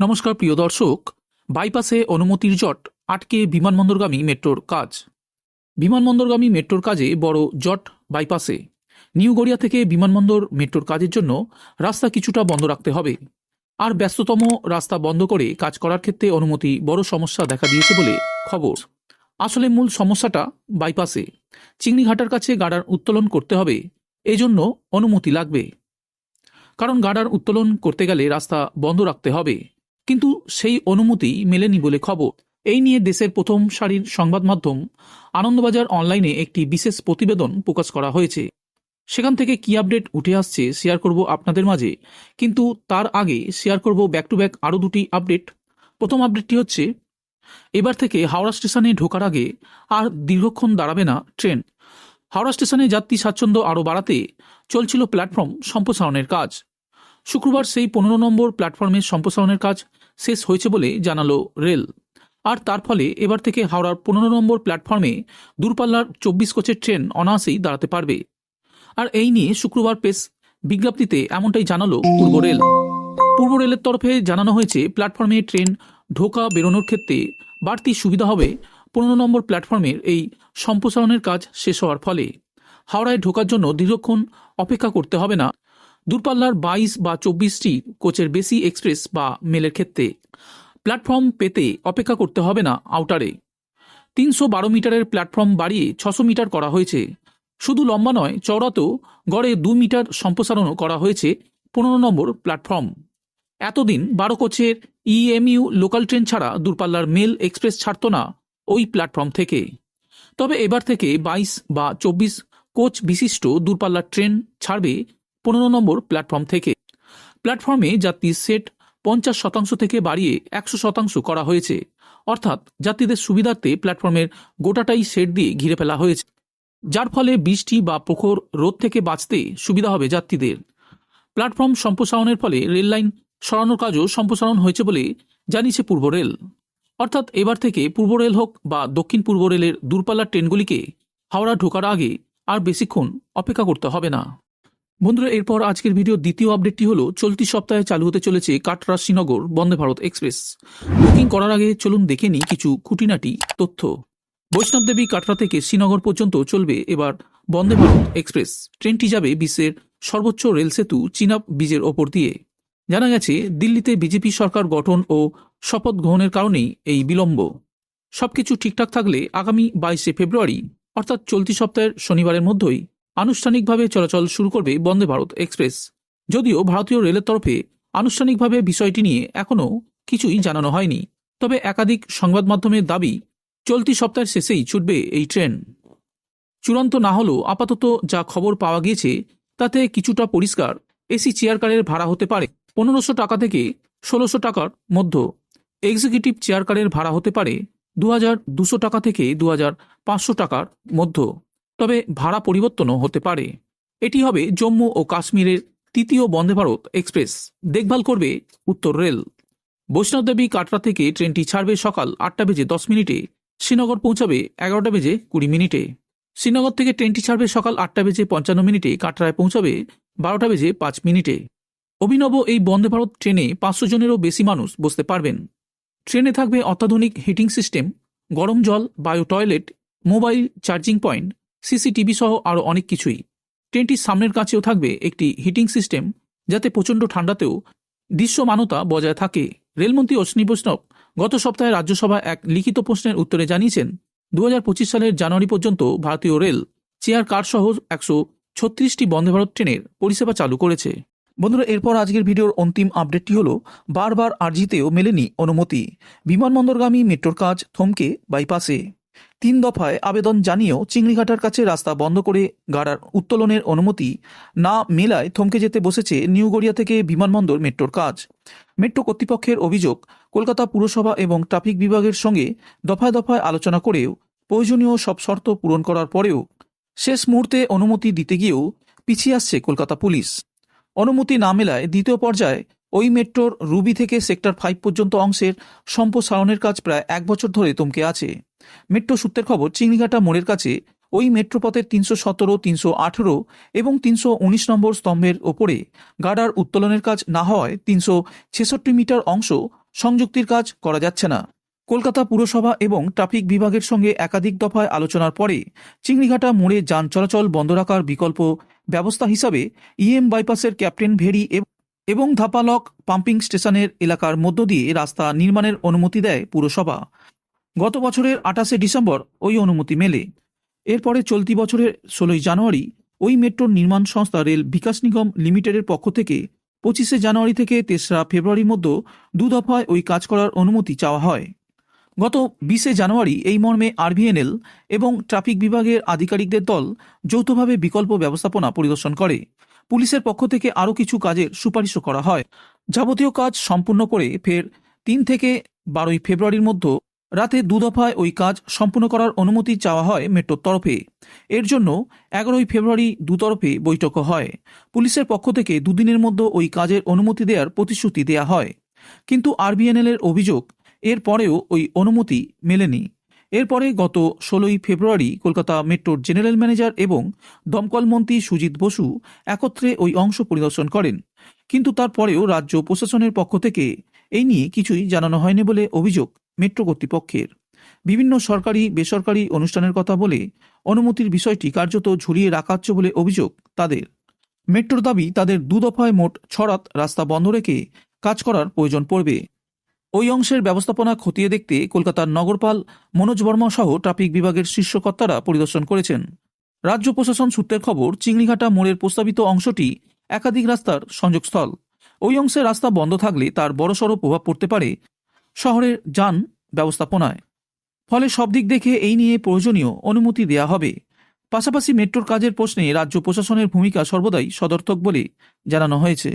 নমস্কার, প্রিয় দর্শক। বাইপাসে অনুমতির জট, আটকে বিমানবন্দরগামী মেট্রোর কাজ। বিমানবন্দরগামী মেট্রোর কাজে বড় জট বাইপাসে। নিউ গড়িয়া থেকে বিমানবন্দর মেট্রোর কাজের জন্য রাস্তা কিছুটা বন্ধ রাখতে হবে। আর ব্যস্ততম রাস্তা বন্ধ করে কাজ করার ক্ষেত্রে অনুমতি বড় সমস্যা দেখা দিয়েছে বলে খবর। আসলে মূল সমস্যাটা বাইপাসে। চিংড়িঘাটার কাছে গাড়ার উত্তোলন করতে হবে, এজন্য অনুমতি লাগবে। কারণ গাড়ার উত্তোলন করতে গেলে রাস্তা বন্ধ রাখতে হবে। কিন্তু সেই অনুমতি মেলেনি বলে খবর। এই নিয়ে দেশের প্রথম সারির সংবাদ মাধ্যম আনন্দবাজার অনলাইনে একটি বিশেষ প্রতিবেদন প্রকাশ করা হয়েছে। সেখান থেকে কি আপডেট উঠে আসছে শেয়ার করব আপনাদের মাঝে, কিন্তু তার আগে শেয়ার করব ব্যাক টু ব্যাক আরও দুটি আপডেট। প্রথম আপডেটটি হচ্ছে, এবার থেকে হাওড়া স্টেশনে ঢোকার আগে আর দীর্ঘক্ষণ দাঁড়াবে না ট্রেন। হাওড়া স্টেশনে যাত্রী স্বাচ্ছন্দ্য আরও বাড়াতে চলছিল প্ল্যাটফর্ম সম্প্রসারণের কাজ। শুক্রবার সেই পনেরো নম্বর প্ল্যাটফর্মের সম্প্রসারণের কাজ শেষ হয়েছে বলে জানালো রেল। আর তার ফলে এবার থেকে হাওড়ার পনেরো নম্বর প্ল্যাটফর্মে দূরপাল্লার চব্বিশ কোচের ট্রেন অনায়াসেই দাঁড়াতে পারবে। আর এই নিয়ে শুক্রবার প্রেস বিজ্ঞপ্তিতে এমনটাই জানালো পূর্ব রেল। পূর্ব রেলের তরফে জানানো হয়েছে, প্ল্যাটফর্মে ট্রেন ঢোকা বেরোনোর ক্ষেত্রে বাড়তি সুবিধা হবে পনেরো নম্বর প্ল্যাটফর্মের এই সম্প্রসারণের কাজ শেষ হওয়ার ফলে। হাওড়ায় ঢোকার জন্য দীর্ঘক্ষণ অপেক্ষা করতে হবে না। দূরপাল্লার বাইশ বা চব্বিশটি কোচের বেশি এক্সপ্রেস বা মেলের ক্ষেত্রে। প্ল্যাটফর্ম পেতে অপেক্ষা করতে হবে না আউটারে। তিনশো বারো মিটারের প্ল্যাটফর্ম বাড়িয়ে ছশো মিটার করা হয়েছে। শুধু লম্বা নয়, চওড়াতেও গড়ে দু মিটার সম্প্রসারণও করা হয়েছে পনেরো নম্বর প্ল্যাটফর্ম। এতদিন বারো কোচের ইএমইউ লোকাল ট্রেন ছাড়া দূরপাল্লার মেল এক্সপ্রেস ছাড়ত না ওই প্ল্যাটফর্ম থেকে। তবে এবার থেকে বাইশ বা চব্বিশ কোচ বিশিষ্ট দূরপাল্লার ট্রেন ছাড়বে পনেরো নম্বর প্ল্যাটফর্ম থেকে। প্ল্যাটফর্মে যাত্রীর সেট পঞ্চাশ শতাংশ থেকে বাড়িয়ে একশো শতাংশ করা হয়েছে। অর্থাৎ যাত্রীদের সুবিধার্থে প্ল্যাটফর্মের গোটাটাই সেট দিয়ে ঘিরে ফেলা হয়েছে। যার ফলে বৃষ্টি বা প্রখর রোদ থেকে বাঁচতে সুবিধা হবে যাত্রীদের। প্ল্যাটফর্ম সম্প্রসারণের ফলে রেল লাইন সরানোর কাজও সম্প্রসারণ হয়েছে বলে জানিয়েছে পূর্ব রেল। অর্থাৎ এবার থেকে পূর্ব রেল হোক বা দক্ষিণ পূর্ব রেলের দূরপাল্লার ট্রেনগুলিকে হাওড়া ঢোকার আগে আর বেশিক্ষণ অপেক্ষা করতে হবে না। বন্ধুরা, এরপর আজকের ভিডিও দ্বিতীয় আপডেটটি হলো, চলতি সপ্তাহে চালু হতে চলেছে কাটরা শ্রীনগর বন্দে ভারত এক্সপ্রেস। বুকিং করার আগে চলুন দেখে নিই কিছু খুঁটিনাটি তথ্য। বৈষ্ণব দেবী কাটরা থেকে শ্রীনগর পর্যন্ত চলবে এবার বন্দে ভারত এক্সপ্রেস। ট্রেনটি যাবে বিশ্বের সর্বোচ্চ রেল সেতু চিনাব ব্রিজের ওপর দিয়ে। জানা গেছে, দিল্লিতে বিজেপি সরকার গঠন ও শপথ গ্রহণের কারণেই এই বিলম্ব। সবকিছু ঠিকঠাক থাকলে আগামী বাইশে ফেব্রুয়ারি, অর্থাৎ চলতি সপ্তাহের শনিবারের মধ্যেই আনুষ্ঠানিকভাবে চলাচল শুরু করবে বন্দে ভারত এক্সপ্রেস। যদিও ভারতীয় রেলের তরফে আনুষ্ঠানিকভাবে বিষয়টি নিয়ে এখনও কিছুই জানানো হয়নি, তবে একাধিক সংবাদ মাধ্যমের দাবি চলতি সপ্তাহের শেষেই ছুটবে এই ট্রেন। চূড়ান্ত না হলেও আপাতত যা খবর পাওয়া গিয়েছে, তাতে কিছুটা পরিষ্কার এসি চেয়ার কারের ভাড়া হতে পারে পনেরোশো টাকা থেকে ষোলোশো টাকার মধ্য। এক্সিকিউটিভ চেয়ার কারের ভাড়া হতে পারে দু হাজার দুশো টাকা থেকে দু হাজার পাঁচশো টাকার মধ্য। তবে ভাড়া পরিবর্তনও হতে পারে। এটি হবে জম্মু ও কাশ্মীরের তৃতীয় বন্দে ভারত এক্সপ্রেস। দেখভাল করবে উত্তর রেল। বৈষ্ণবদেবী কাটরা থেকে ট্রেনটি ছাড়বে সকাল আটটা বেজে দশ মিনিটে। শ্রীনগর পৌঁছাবে এগারোটা বেজে কুড়ি মিনিটে। শ্রীনগর থেকে ট্রেনটি ছাড়বে সকাল আটটা বেজে পঞ্চান্ন মিনিটে। কাটরায় পৌঁছাবে বারোটা বেজে পাঁচ মিনিটে। অভিনব এই বন্দে ভারত ট্রেনে পাঁচশো জনেরও বেশি মানুষ বসতে পারবেন। ট্রেনে থাকবে অত্যাধুনিক হিটিং সিস্টেম, গরম জল, bio toilet, mobile charging point CCTV সহ আরও অনেক কিছুই। ট্রেনটির সামনের কাছেও থাকবে একটি হিটিং সিস্টেম, যাতে প্রচণ্ড ঠান্ডাতেও দৃশ্যমানতা বজায় থাকে। রেলমন্ত্রী অশ্বিনী বৈষ্ণব গত সপ্তাহে রাজ্যসভায় এক লিখিত প্রশ্নের উত্তরে জানিয়েছেন দু হাজার পঁচিশ সালের জানুয়ারি পর্যন্ত ভারতীয় রেল চেয়ার কার সহ একশো ছত্রিশটি বন্দে ভারত ট্রেনের পরিষেবা চালু করেছে। বন্ধুরা, এরপর আজকের ভিডিওর অন্তিম আপডেটটি হলো, বারবার আর্জিতেও মেলেনি অনুমতি। বিমানবন্দরগামী মেট্রোর কাজ থমকে বাইপাসে। তিন দফায় আবেদন জানিয়েও চিংড়িঘাটার কাছে রাস্তা বন্ধ করে গাড়ার উত্তোলনের অনুমতি না মেলায় থমকে যেতে বসেছে নিউ গড়িয়া থেকে বিমানবন্দর মেট্রোর কাজ। মেট্রো কর্তৃপক্ষের অভিযোগ, কলকাতা পুরসভা এবং ট্রাফিক বিভাগের সঙ্গে দফায় দফায় আলোচনা করেও প্রয়োজনীয় সব শর্ত পূরণ করার পরেও শেষ মুহূর্তে অনুমতি দিতে গিয়েও পিছিয়ে আসছে কলকাতা পুলিশ। অনুমতি না মেলায় দ্বিতীয় পর্যায়ে ওই মেট্রোর রুবি থেকে সেক্টর ফাইভ পর্যন্ত অংশের সম্প্রসারণের কাজ প্রায় এক বছর ধরে তমকে আছে। মেট্রো সূত্রের খবর, চিংড়িঘাটা মোড়ের কাছে ওই মেট্রোপথের তিনশো সতেরো, তিনশো আঠেরো এবং তিনশো উনিশ নম্বর স্তম্ভের ওপরে গাডার উত্তোলনের কাজ না হওয়ায় তিনশো ছেষট্টি মিটার অংশ সংযুক্তির কাজ করা যাচ্ছে না। কলকাতা পুরসভা এবং ট্রাফিক বিভাগের সঙ্গে একাধিক দফায় আলোচনার পরে চিংড়িঘাটা মোড়ে যান চলাচল বন্ধ রাখার বিকল্প ব্যবস্থা হিসাবে ইএম বাইপাসের ক্যাপ্টেন ভেরি এব- এবং ধাপালক পাম্পিং স্টেশনের এলাকার মধ্য দিয়ে রাস্তা নির্মাণের অনুমতি দেয় পুরসভা। গত বছরের আঠাশে ডিসেম্বর ওই অনুমতি মেলে। এরপরে চলতি বছরের ষোলোই জানুয়ারি ওই মেট্রোর নির্মাণ সংস্থা রেল বিকাশ নিগম লিমিটেডের পক্ষ থেকে পঁচিশে জানুয়ারি থেকে তেসরা ফেব্রুয়ারির মধ্যে দু দফায় ওই কাজ করার অনুমতি চাওয়া হয়। গত বিশে জানুয়ারি এই মর্মে আরভিএনএল এবং ট্রাফিক বিভাগের আধিকারিকদের দল যৌথভাবে বিকল্প ব্যবস্থাপনা পরিদর্শন করে। পুলিশের পক্ষ থেকে আরও কিছু কাজের সুপারিশও করা হয়। যাবতীয় কাজ সম্পূর্ণ করে ফের তিন থেকে বারোই ফেব্রুয়ারির মধ্যে রাতে দু দফায় ওই কাজ সম্পূর্ণ করার অনুমতি চাওয়া হয় মেট্রোর তরফে। এর জন্য এগারোই ফেব্রুয়ারি দুতরফে বৈঠকও হয়। পুলিশের পক্ষ থেকে দুদিনের মধ্যে ওই কাজের অনুমতি দেওয়ার প্রতিশ্রুতি দেয়া হয়। কিন্তু আরবিএনএল এর অভিযোগ এর পরেও ওই অনুমতি মেলেনি। এরপরে গত ষোলোই ফেব্রুয়ারি কলকাতা মেট্রোর জেনারেল ম্যানেজার এবং দমকল মন্ত্রী সুজিত বসু একত্রে ওই অংশ পরিদর্শন করেন। কিন্তু তারপরেও রাজ্য প্রশাসনের পক্ষ থেকে এই নিয়ে কিছুই জানানো হয়নি বলে অভিযোগ মেট্রো কর্তৃপক্ষের। বিভিন্ন সরকারি, বেসরকারি অনুষ্ঠানের কথা বলে অনুমতির বিষয়টি কার্যত ঝুলিয়ে রাখা হচ্ছে বলে অভিযোগ তাদের। মেট্রোর দাবি, তাদের দু দফায় মোট ছরাত রাস্তা বন্ধ রেখে কাজ করার প্রয়োজন পড়বে। ওই অংশের ব্যবস্থাপনা খতিয়ে দেখতে কলকাতার নগরপাল মনোজ বর্মা সহ ট্রাফিক বিভাগের শীর্ষকর্তারা পরিদর্শন করেছেন। রাজ্য প্রশাসন সূত্রের খবর, চিংড়িঘাটা মোড়ের প্রস্তাবিত অংশটি একাধিক রাস্তার সংযোগস্থল। ওই অংশে রাস্তা বন্ধ থাকলে তার বড়সড় প্রভাব পড়তে পারে শহরের যান ব্যবস্থাপনায়। ফলে সব দিক দেখে এই নিয়ে প্রয়োজনীয় অনুমতি দেয়া হবে। পাশাপাশি মেট্রোর কাজের প্রশ্নে রাজ্য প্রশাসনের ভূমিকা সর্বদাই সদর্থক বলে জানানো হয়েছে।